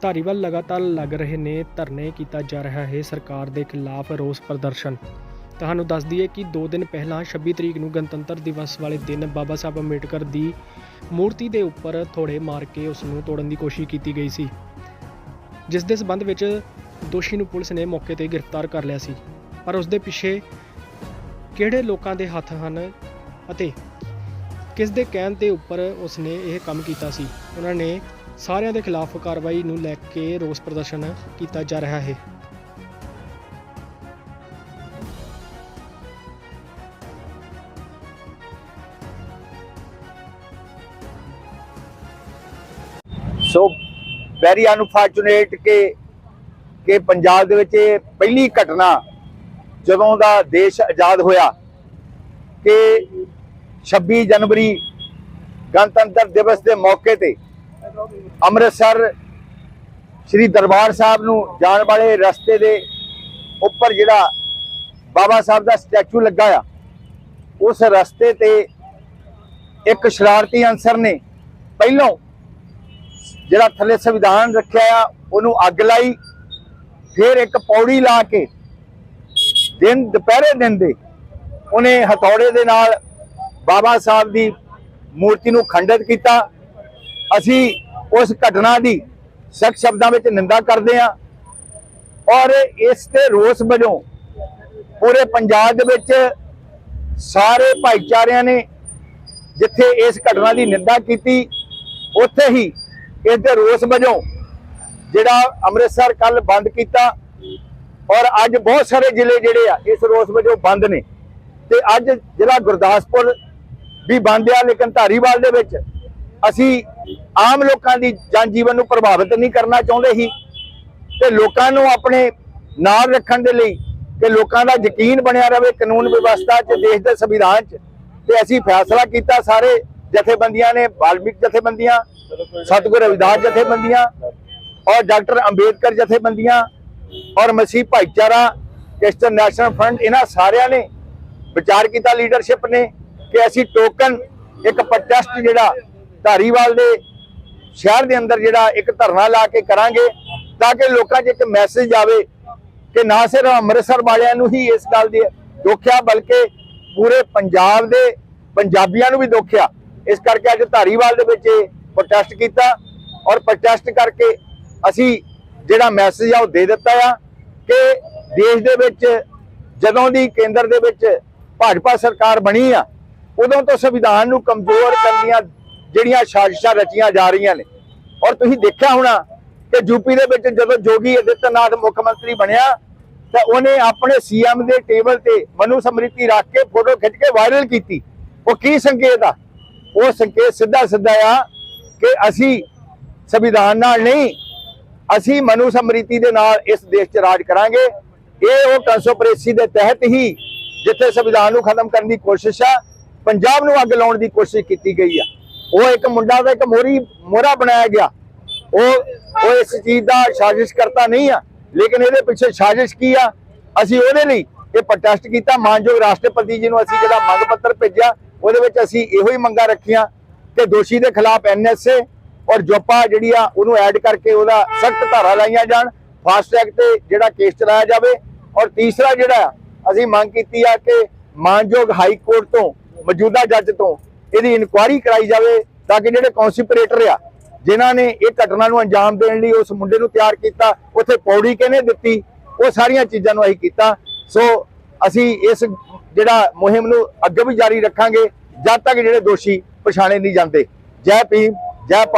ਧਾਰੀਵਾਲ ਲਗਾਤਾਰ ਲੱਗ ਰਹੇ ਨੇ, ਧਰਨੇ ਕੀਤਾ ਜਾ ਰਿਹਾ ਹੈ ਸਰਕਾਰ ਦੇ ਖਿਲਾਫ ਰੋਸ ਪ੍ਰਦਰਸ਼ਨ। ਤੁਹਾਨੂੰ ਦੱਸ ਦਈਏ ਕਿ 2 ਦਿਨ ਪਹਿਲਾਂ 26 ਤਰੀਕ ਨੂੰ ਗਣਤੰਤਰ ਦਿਵਸ ਵਾਲੇ ਦਿਨ ਬਾਬਾ ਸਾਹਿਬ ਅੰਬੇਡਕਰ ਦੀ ਮੂਰਤੀ ਦੇ ਉੱਪਰ ਥੋੜੇ ਮਾਰ ਕੇ ਉਸ ਨੂੰ ਤੋੜਨ ਦੀ ਕੋਸ਼ਿਸ਼ ਕੀਤੀ ਗਈ ਸੀ। ਜਿਸ ਦੇ ਸਬੰਧ ਵਿੱਚ ਦੋਸ਼ੀ ਨੂੰ ਪੁਲਿਸ ਨੇ ਮੌਕੇ ਤੇ ਗ੍ਰਿਫਤਾਰ ਕਰ ਲਿਆ ਸੀ। ਪਰ ਉਸ ਦੇ ਪਿੱਛੇ ਕਿਹੜੇ ਲੋਕਾਂ ਦੇ ਹੱਥ ਹਨ ਅਤੇ ਕਿਸ ਦੇ ਕਹਿਣ ਤੇ ਉੱਪਰ ਉਸ ਨੇ ਇਹ ਕੰਮ ਕੀਤਾ ਸੀ? ਉਹਨਾਂ ਨੇ ਸਾਰਿਆਂ ਦੇ ਖਿਲਾਫ ਕਾਰਵਾਈ ਨੂੰ ਲੈ ਕੇ ਰੋਸ ਪ੍ਰਦਰਸ਼ਨ ਕੀਤਾ ਜਾ ਰਿਹਾ ਹੈ। ਸੋ ਵੈਰੀ ਅਨਫੋਰਚੂਨੇਟ ਕਿ ਕਿ ਪੰਜਾਬ ਦੇ ਵਿੱਚ ਇਹ ਪਹਿਲੀ ਘਟਨਾ ਜਦੋਂ ਦਾ ਦੇਸ਼ ਆਜ਼ਾਦ ਹੋਇਆ ਕਿ 26 ਜਨਵਰੀ ਗਣਤੰਤਰ ਦਿਵਸ ਦੇ ਮੌਕੇ ਤੇ ਅੰਮ੍ਰਿਤਸਰ ਸ੍ਰੀ ਦਰਬਾਰ ਸਾਹਿਬ ਨੂੰ ਜਾਣ ਵਾਲੇ ਰਸਤੇ ਦੇ ਉੱਪਰ ਜਿਹੜਾ ਬਾਬਾ ਸਾਹਿਬ ਦਾ ਸਟੈਚੂ ਲੱਗਾ ਆ, ਉਸ ਰਸਤੇ ਤੇ ਇੱਕ ਸ਼ਰਾਰਤੀ ਅਨਸਰ ਨੇ ਪਹਿਲੋਂ ਜਿਹੜਾ ਥੱਲੇ ਸੰਵਿਧਾਨ ਰੱਖਿਆ ਆ, ਉਹਨੂੰ ਅੱਗ ਲਾਈ, ਫਿਰ ਇੱਕ ਪੌੜੀ ਲਾ ਕੇ ਦਿਨ, ਦੁਪਹਿਰੇ ਦਿਨ ਦੇ ਉਹਨੇ ਹਥੌੜੇ ਦੇ ਨਾਲ ਬਾਬਾ ਸਾਹਿਬ ਦੀ ਮੂਰਤੀ ਨੂੰ ਖੰਡਿਤ ਕੀਤਾ। ਅਸੀਂ ਉਸ ਘਟਨਾ ਦੀ ਸਖਤ ਸ਼ਬਦਾਂ ਵਿੱਚ ਨਿੰਦਾ ਕਰਦੇ ਹਾਂ ਔਰ ਇਸ ਤੇ ਰੋਸ ਵਜੋਂ ਪੂਰੇ ਪੰਜਾਬ ਦੇ ਵਿੱਚ ਸਾਰੇ ਭਾਈਚਾਰਿਆਂ ਨੇ ਜਿੱਥੇ ਇਸ ਘਟਨਾ ਦੀ ਨਿੰਦਾ ਕੀਤੀ, ਉੱਥੇ ਹੀ ਇਸ ਦੇ ਰੋਸ ਵਜੋਂ ਜਿਹੜਾ ਅੰਮ੍ਰਿਤਸਰ ਕੱਲ ਬੰਦ ਕੀਤਾ ਔਰ ਅੱਜ ਬਹੁਤ ਸਾਰੇ ਜ਼ਿਲ੍ਹੇ ਜਿਹੜੇ ਆ, ਇਸ ਰੋਸ ਵਜੋਂ ਬੰਦ ਨੇ। ਤੇ ਅੱਜ ਜ਼ਿਲ੍ਹਾ ਗੁਰਦਾਸਪੁਰ ਵੀ ਬੰਦ ਆ, ਲੇਕਿਨ ਧਾਰੀਵਾਲ ਦੇ ਵਿੱਚ ਅਸੀਂ ਆਮ ਲੋਕਾਂ ਦੀ ਜਨ ਜੀਵਨ ਨੂੰ ਪ੍ਰਭਾਵਿਤ ਨਹੀਂ ਕਰਨਾ ਚਾਹੁੰਦੇ ਸੀ। ਤੇ ਲੋਕਾਂ ਨੂੰ ਆਪਣੇ ਨਾਲ ਰੱਖਣ ਦੇ ਲਈ ਕਿ ਲੋਕਾਂ ਦਾ ਯਕੀਨ ਬਣਿਆ ਰਹੇ, ਕਾਨੂੰਨ ਵਿਵਸਥਾ 'ਚ, ਦੇਸ਼ ਦੇ ਸੰਵਿਧਾਨ 'ਚ। ਤੇ ਅਸੀਂ ਫੈਸਲਾ ਕੀਤਾ, ਸਾਰੇ ਜਥੇਬੰਦੀਆਂ ਨੇ ਬਾਲਮਿਕ ਜਥੇਬੰਦੀਆਂ, ਸਤਿਗੁਰ ਰਵਿਦਾਸ ਜਥੇਬੰਦੀਆਂ ਔਰ ਡਾਕਟਰ ਅੰਬੇਦਕਰ ਜਥੇਬੰਦੀਆਂ ਔਰ ਮਸੀਹ ਭਾਈਚਾਰਾ ਕ੍ਰਿਸਚਨ ਨੈਸ਼ਨਲ ਫਰੰਟ ਇਹਨਾਂ ਸਾਰਿਆਂ ਨੇ ਵਿਚਾਰ ਕੀਤਾ, ਲੀਡਰਸ਼ਿਪ ਨੇ। ਕਿ ਅਸੀਂ ਟੋਕਨ ਇੱਕ ਪ੍ਰੋਟੈਸਟ ਜਿਹੜਾ ਧਾਰੀਵਾਲ ਦੇ ਸ਼ਹਿਰ ਦੇ ਅੰਦਰ ਜਿਹੜਾ ਇੱਕ ਧਰਨਾ ਲਾ ਕੇ ਕਰਾਂਗੇ ਤਾਂ ਕਿ ਲੋਕਾਂ 'ਚ ਇੱਕ ਮੈਸੇਜ ਆਵੇ ਕਿ ਨਾ ਸਿਰਫ ਅੰਮ੍ਰਿਤਸਰ ਵਾਲਿਆਂ ਨੂੰ ਹੀ ਇਸ ਗੱਲ ਦੀ ਦੁੱਖ ਆ ਬਲਕਿ ਪੂਰੇ ਪੰਜਾਬ ਦੇ ਪੰਜਾਬੀਆਂ ਨੂੰ ਵੀ ਦੁੱਖ ਆ ਇਸ ਕਰਕੇ ਅੱਜ ਧਾਰੀਵਾਲ ਦੇ ਵਿੱਚ ਇਹ ਪ੍ਰੋਟੈਸਟ ਕੀਤਾ ਔਰ ਪ੍ਰੋਟੈਸਟ ਕਰਕੇ ਅਸੀਂ ਜਿਹੜਾ ਮੈਸੇਜ ਆ ਉਹ ਦੇ ਦਿੱਤਾ ਆ ਕਿ ਦੇਸ਼ ਦੇ ਵਿੱਚ ਜਦੋਂ ਦੀ ਕੇਂਦਰ ਦੇ ਵਿੱਚ ਭਾਜਪਾ ਸਰਕਾਰ ਬਣੀ ਆ ਉਦੋਂ ਤੋਂ ਸੰਵਿਧਾਨ ਨੂੰ ਕਮਜ਼ੋਰ ਕਰਨ ਦੀਆਂ ਜਿਹੜੀਆਂ ਸਾਜ਼ਿਸ਼ਾਂ ਰਚੀਆਂ ਜਾ ਰਹੀਆਂ ਨੇ। ਔਰ ਤੁਸੀਂ ਦੇਖਿਆ ਹੋਣਾ ਕਿ ਯੂਪੀ ਦੇ ਵਿੱਚ ਜਦੋਂ ਜੋਗੀ ਆਦਿੱਤਿਆਨਾਥ ਮੁੱਖ ਮੰਤਰੀ ਬਣਿਆ, ਤਾਂ ਉਹਨੇ ਆਪਣੇ ਸੀਐਮ ਦੇ ਟੇਬਲ ਤੇ ਮਨੂ ਸਮ੍ਰਿਤੀ ਰੱਖ ਕੇ ਫੋਟੋ ਖਿੱਚ ਕੇ ਵਾਇਰਲ ਕੀਤੀ। ਉਹ ਕੀ ਸੰਕੇਤ ਆ? ਉਹ ਸੰਕੇਤ ਸਿੱਧਾ ਸਿੱਧਾ ਆ ਕਿ ਅਸੀਂ ਸੰਵਿਧਾਨ ਨਾਲ ਨਹੀਂ, ਅਸੀਂ ਮਨੂ ਸਮ੍ਰਿਤੀ ਦੇ ਨਾਲ ਇਸ ਦੇਸ਼ 'ਚ ਰਾਜ ਕਰਾਂਗੇ। ਇਹ ਉਹ ਕੰਸੋਪਰੇਸੀ ਦੇ ਤਹਿਤ ਹੀ ਜਿੱਥੇ ਸੰਵਿਧਾਨ ਨੂੰ ਖਤਮ ਕਰਨ ਦੀ ਕੋਸ਼ਿਸ਼ ਆ ਪੰਜਾਬ ਨੂੰ ਅੱਗ ਲਾਉਣ ਦੀ ਕੋਸ਼ਿਸ਼ ਕੀਤੀ ਗਈ ਆ। ਉਹ ਇੱਕ ਮੁੰਡਾ ਦਾ ਇੱਕ ਮੋਰੀ ਮੋਰਾ ਬਣਾਇਆ ਗਿਆ। ਉਹ ਉਹ ਇਸ ਚੀਜ਼ ਦਾ ਸਾਜ਼ਿਸ਼ ਕਰਤਾ ਨਹੀਂ ਆ। ਲੇਕਿਨ ਇਹਦੇ ਪਿੱਛੇ ਸਾਜ਼ਿਸ਼ ਕੀ ਆ? ਅਸੀਂ ਉਹਦੇ ਲਈ ਇਹ ਪ੍ਰੋਟੈਸਟ ਕੀਤਾ। ਮਾਨਯੋਗ ਰਾਸ਼ਟਰਪਤੀ ਜੀ ਨੂੰ ਅਸੀਂ ਜਿਹੜਾ ਮੰਗ ਪੱਤਰ ਭੇਜਿਆ, ਉਹਦੇ ਵਿੱਚ ਅਸੀਂ ਇਹੋ ਹੀ ਮੰਗਾਂ ਰੱਖੀਆਂ ਕਿ ਦੋਸ਼ੀ ਦੇ ਖਿਲਾਫ ਐਨਐਸਏ ਔਰ ਜੋਪਾ ਜਿਹੜੀ ਆ, ਉਹਨੂੰ ਐਡ ਕਰਕੇ ਉਹਦਾ ਸਖਤ ਧਾਰਾ ਲਾਈਆਂ ਜਾਣ। ਫਾਸਟ ਟਰੈਕ ਤੇ ਜਿਹੜਾ ਕੇਸ ਚਲਾਇਆ ਜਾਵੇ। ਔਰ ਤੀਸਰਾ ਜਿਹੜਾ, ਅਸੀਂ ਮੰਗ ਕੀਤੀ ਆ ਕਿ ਮਾਨਯੋਗ ਹਾਈ ਕੋਰਟ ਤੋਂ ਮੌਜੂਦਾ ਜੱਜ ਤੋਂ ਇਹਦੀ ਇਨਕੁਆਇਰੀ ਕਰਾਈ ਜਾਵੇ ਤਾਂ ਕਿ ਜਿਹੜੇ ਕੌਂਸਪੀਰੇਟਰ ਆ, ਜਿਨ੍ਹਾਂ ਨੇ ਇਹ ਘਟਨਾ ਨੂੰ ਅੰਜਾਮ ਦੇਣ ਲਈ ਉਸ ਮੁੰਡੇ ਨੂੰ ਤਿਆਰ ਕੀਤਾ, ਉੱਥੇ ਪੌੜੀ ਕਿਹਨੇ ਦਿੱਤੀ, ਉਹ ਸਾਰੀਆਂ ਚੀਜ਼ਾਂ ਨੂੰ ਅਸੀਂ ਕੀਤਾ। ਸੋ ਅਸੀਂ ਇਸ ਜਿਹੜਾ ਮੁਹਿੰਮ ਨੂੰ ਅੱਗੇ ਵੀ ਜਾਰੀ ਰੱਖਾਂਗੇ, ਜਦ ਤੱਕ ਜਿਹੜੇ ਦੋਸ਼ੀ ਪਛਾਣੇ ਨਹੀਂ ਜਾਂਦੇ। ਜੈ ਭੀਮ, ਜੈ ਭਾ-